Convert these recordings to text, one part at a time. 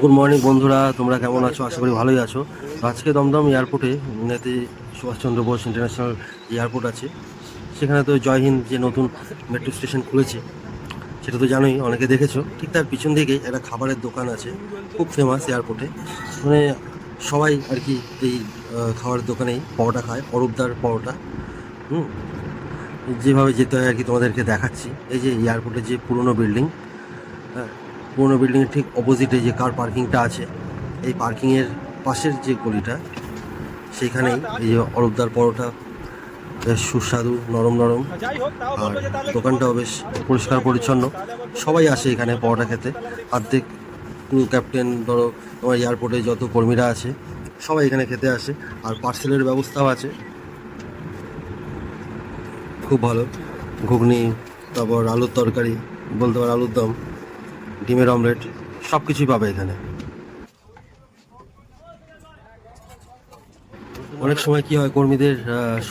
Good morning বন্ধুরা। তোমরা কেমন আছো? আশা করি ভালোই আছো। আজকে দমদম এয়ারপোর্টে নেতে সুভাষচন্দ্র বোস ইন্টারন্যাশনাল এয়ারপোর্ট আছে, সেখানে তো জয় হিন্দ যে নতুন মেট্রো স্টেশন খুলেছে, সেটা তো জানোই, অনেকে দেখেছ। ঠিক তার পিছন দিকেই একটা খাবারের দোকান আছে, খুব ফেমাস এয়ারপোর্টে। মানে সবাই আর কি এই খাবারের দোকানেই পরোটা খায়, অরূপদার পরোটা। হুম? যেভাবে যেতে হয় আর কি তোমাদেরকে দেখাচ্ছি। এই যে এয়ারপোর্টের যে পুরনো বিল্ডিং হ্যাঁ পুরনো বিল্ডিংয়ের ঠিক অপোজিটে যে কার পার্কিংটা আছে, এই পার্কিংয়ের পাশের যে গলিটা সেইখানেই এই যে অরূপদার পরোটা, বেশ সুস্বাদু, নরম নরম। আর দোকানটাও বেশ পরিষ্কার পরিচ্ছন্ন। সবাই আসে এখানে পরোটা খেতে। অর্ধেক ক্রু ক্যাপ্টেন ধরো, তোমার এয়ারপোর্টে যত কর্মীরা আছে, সবাই এখানে খেতে আসে। আর পার্সেলের ব্যবস্থাও আছে। খুব ভালো। ঘুগনি, তারপর আলুর তরকারি, বলতে পারো আলুর দম। ডিমের অমলেট সব কিছুই পাবে এখানে। অনেক সময় কি হয়, কর্মীদের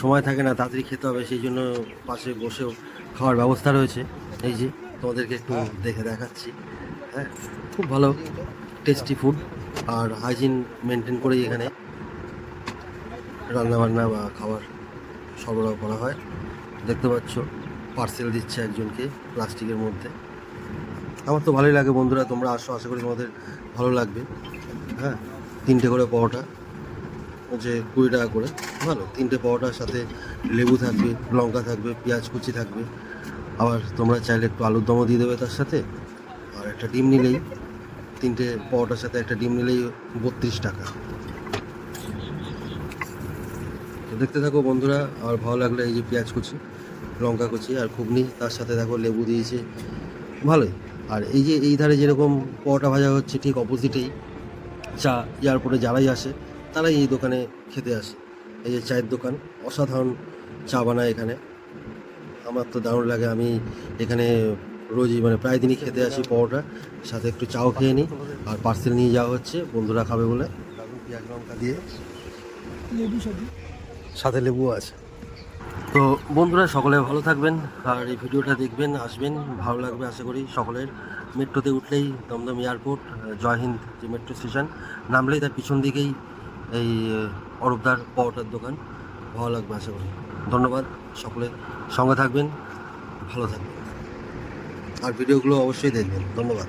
সময় থাকে না, তাড়াতাড়ি খেতে হবে, সেই জন্য পাশে বসেও খাওয়ার ব্যবস্থা রয়েছে। এই যে, তোমাদেরকে একটু দেখে দেখাচ্ছি। হ্যাঁ খুব ভালো টেস্টি ফুড আর হাইজিন মেনটেন করেই এখানে রান্নাবান্না বা খাবার সরবরাহ করা হয়। দেখতে পাচ্ছ পার্সেল দিচ্ছে একজনকে প্লাস্টিকের মধ্যে। আমার তো ভালোই লাগে বন্ধুরা, তোমরা আসো, আশা করি তোমাদের ভালো লাগবে। হ্যাঁ তিনটে করে পরোটা হচ্ছে কুড়ি টাকা করে, ভালো। তিনটে পরোটার সাথে লেবু থাকবে, লঙ্কা থাকবে, পেঁয়াজ কুচি থাকবে। আবার তোমরা চাইলে একটু আলুর দমও দিয়ে দেবে তার সাথে। আর একটা ডিম নিলেই, তিনটে পরোটার সাথে একটা ডিম নিলেই বত্রিশ টাকা। তো দেখতে থাকো বন্ধুরা আর ভালো লাগলে এই যে পেঁয়াজ কুচি, লঙ্কা কুচি আর ঘুগনি তার সাথে দেখো লেবু দিয়েছে। ভালোই। আর এই যে এই ধারে যেরকম পরোটা ভাজা হচ্ছে ঠিক অপোজিটেই চা এয়ারপোর্টে যারাই আসে তারাই এই দোকানে খেতে আসে। এই যে চায়ের দোকান অসাধারণ চা বানায় এখানে। আমার তো দারুণ লাগে আমি এখানে রোজই মানে প্রায় দিনই খেতে আসি পরোটা সাথে একটু চাও খেয়ে নিই আর পার্সেল নিয়ে যাওয়া হচ্ছে বন্ধুরা খাবে বলে। পেঁয়াজ লঙ্কা দিয়ে। সাথে লেবু আছে। তো বন্ধুরা, সকলে ভালো থাকবেন আর এই ভিডিওটা দেখবেন, আসবেন, ভালো লাগবে আশা করি সকলের। মেট্রোতে উঠলেই দমদম এয়ারপোর্ট, জয় হিন্দ যে মেট্রো স্টেশন, নামলেই তার পিছন দিকেই এই অরূপদার পাওয়াটার দোকান, ভালো লাগবে আশা করি। ধন্যবাদ, সকলে সঙ্গে থাকবেন, ভালো থাকবেন। আর ভিডিওগুলো অবশ্যই দেখবেন। ধন্যবাদ।